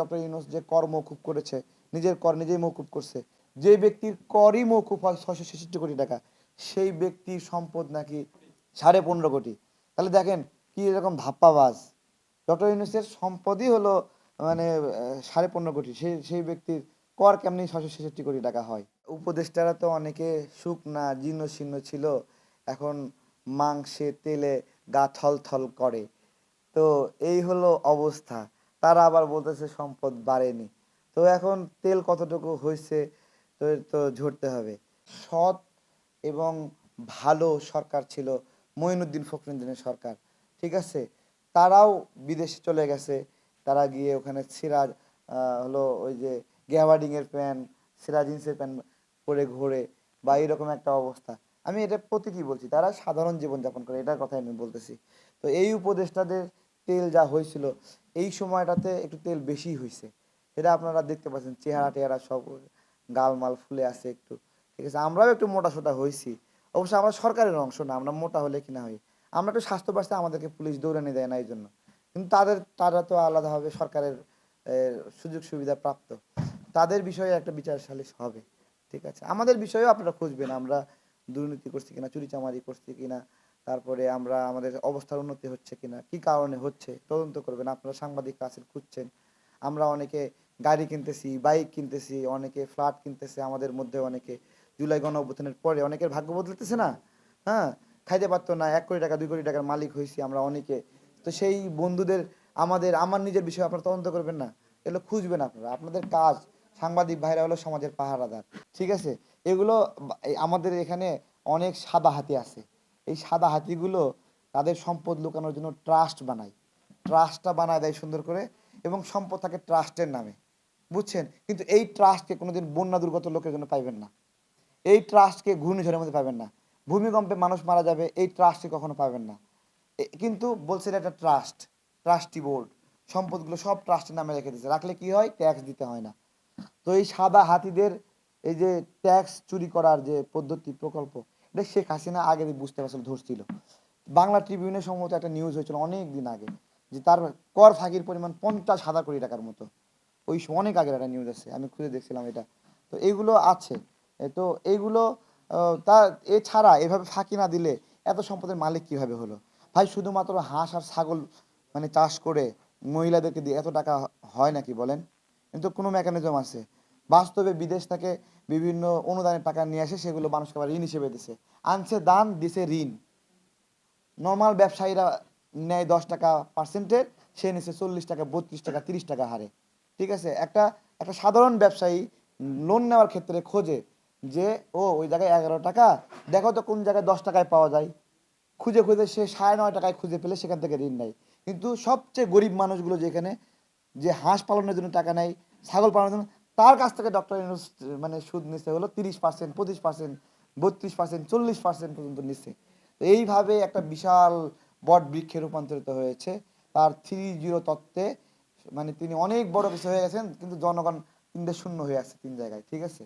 Doctor Yunus যে কর মৌকুব করেছে, নিজের কর নিজেই মৌকুব করছে, যে ব্যক্তির করই মৌকুব হয় ছয়শো ছেষট্টি কোটি টাকা, সেই ব্যক্তির সম্পদ নাকি সাড়ে পনেরো কোটি। তাহলে দেখেন কি এরকম ধাপ্পাবাজ। ডক্টর ইউনুসের সম্পদই হলো মানে সাড়ে পনেরো কোটি। সেই সেই ব্যক্তির কর কেমনি ছয়শো ছেষট্টি কোটি টাকা হয়? উপদেষ্টারা তো অনেকে শুকনা জীর্ণ শীর্ণ ছিল, এখন মাংসে তেলে গা থল থল করে। তো এই হলো অবস্থা। তারা আবার বলতেছে, সম্পদ বাড়েনি। তো এখন তেল কতটুকু হয়েছে, তো তো ঝরতে হবে। সৎ এবং ভালো সরকার ছিল, মঈনুদ্দিন ফখরুদ্দিনের সরকার, ঠিক আছে? তারাও বিদেশে চলে গেছে। তারা গিয়ে ওখানে সিরাজ হলো ওই যে গ্যাওয়ার্ডিং এর প্যান্ট সিরাজ জিন্সের প্যান্ট পরে ঘোরে বা এরকম একটা অবস্থা। আমি এটা প্রতীকী বলছি, তারা সাধারণ জীবনযাপন করে, এটার কথাই আমি বলতেছি। তো এই উপদেষ্টাদের তেল যা হয়েছিল, এই সময়টাতে একটু তেল বেশি হয়েছে সেটা আপনারা দেখতে পাচ্ছেন, চেহারা টেহারা সব গালমাল ফুলে আছে একটু। ঠিক আছে, আমরাও একটু মোটা সোটা হয়েছি অবশ্য আমরা সরকারের অংশ না, আমরা মোটা হলে কিনা হই আমরা একটু স্বাস্থ্য বাঁচতে আমাদেরকে পুলিশ দৌড়ানি দেয় না এই জন্য। কিন্তু তাদের, তারা তো আলাদাভাবে সরকারের সুযোগ সুবিধা প্রাপ্ত। তাদের বিষয়ে একটা বিচার সালিশ হবে। ঠিক আছে, আমাদের বিষয়েও আপনারা খুঁজবেন, আমরা দুর্নীতি করছি কিনা, চুরিচামারি করছি কিনা তারপরে আমরা আমাদের অবস্থার উন্নতি হচ্ছে কিনা, কি কারণে হচ্ছে, তদন্ত করবেন। আপনারা সাংবাদিক আছেন খুঁজছেন। আমরা অনেকে গাড়ি কিনতেছি, বাইক কিনতেছি, অনেকে ফ্ল্যাট কিনতেছে, আমাদের মধ্যে অনেকে জুলাই গণ অভ্যুত্থানের পরে অনেকের ভাগ্য বদলাতেছে না? হ্যাঁ? খাইতে পারতো না, এক কোটি টাকা, দুই কোটি টাকার মালিক হয়েছি আমরা অনেকে। তো সেই বন্ধুদের, আমাদের, আমার নিজের বিষয়ে আপনারা তদন্ত করবেন না। এগুলো খুঁজবেন আপনারা। আপনাদের কাজ, সাংবাদিক ভাইরা হলো সমাজের পাহারাদার। ঠিক আছে? এগুলো আমাদের এখানে অনেক সাদা হাতি আছে। এই সাদা হাতিগুলো তাদের সম্পদ লুকানোর জন্য ট্রাস্ট বানায়। ট্রাস্টটা বানায় দেয় সুন্দর করে এবং সম্পদ থাকে ট্রাস্টের নামে। বুঝছেন? কিন্তু এই ট্রাস্টকে কোনোদিন বন্যা দুর্গত লোকের জন্য পাইবেন না। এই ট্রাস্টকে ঘূর্ণিঝড়ের মধ্যে পাবেন না। ভূমিকম্পে মানুষ মারা যাবে, এই ট্রাস্টকে কখনো পাবেন না। কিন্তু বলছেন এটা ট্রাস্ট ট্রাস্টি বোর্ড সম্পদগুলো সব ট্রাস্টের নামে রেখে দিয়েছে। রাখলে কি হয়? ট্যাক্স দিতে হয় না। তো এই সাদা হাতিদের এই যে ট্যাক্স চুরি করার যে পদ্ধতি, প্রকল্প এটা শেখ হাসিনা আগে বুঝতে পারছিল ধরছিল বাংলা ট্রিবিউনে সম্ভবত একটা নিউজ হয়েছিল অনেক দিন আগে যে তার কর ফাঁকির পরিমাণ পঞ্চাশ হাজার কোটি টাকার মতো। ওই অনেক আগের একটা নিউজ আছে আমি খুঁজে দেখছিলাম এটা। তো এইগুলো আছে। তো এইগুলো আহ, তা এছাড়া এভাবে ফাঁকি না দিলে এত সম্পদের মালিক কীভাবে হলো? ভাই শুধুমাত্র হাঁস আর ছাগল মানে চাষ করে মহিলাদেরকে দিয়ে এত টাকা হয় নাকি বলেন? কিন্তু কোনো মেকানিজম আছে। বাস্তবে বিদেশ থেকে বিভিন্ন অনুদানের টাকা নিয়ে আসে, সেগুলো মানুষকে আবার ঋণ হিসেবে দিছে। আনছে দান, দিছে ঋণ। নর্মাল ব্যবসায়ীরা নেয় দশ টাকা পার্সেন্টের সে নিচ্ছে চল্লিশ টাকা, বত্রিশ টাকা, তিরিশ টাকা হারে। ঠিক আছে? একটা একটা সাধারণ ব্যবসায়ী লোন নেওয়ার ক্ষেত্রে খোঁজে যে, ও, ওই জায়গায় এগারো টাকা, দেখো তো কোন জায়গায় দশ টাকায় পাওয়া যায়। খুঁজে খুঁজে সে সাড়ে নয় টাকায় খুঁজে পেলে সেখান থেকে ঋণ নেয়। কিন্তু সবচেয়ে গরিব মানুষগুলো যেখানে, যে হাঁস পালনের জন্য টাকা নেয়, ছাগল পালনের জন্য তার কাছ থেকে ডক্টর মানে সুদ নিচ্ছে হলো তিরিশ পার্সেন্ট পঁচিশ পার্সেন্ট বত্রিশ পার্সেন্ট চল্লিশ পার্সেন্ট পর্যন্ত নিচ্ছে তো এইভাবে একটা বিশাল বট বৃক্ষে রূপান্তরিত হয়েছে। তার থ্রি জিরো তত্ত্বে মানে তিনি অনেক বড় কিছু হয়ে গেছেন, কিন্তু জনগণ তিনটে শূন্য হয়ে আছে তিন জায়গায়, ঠিক আছে?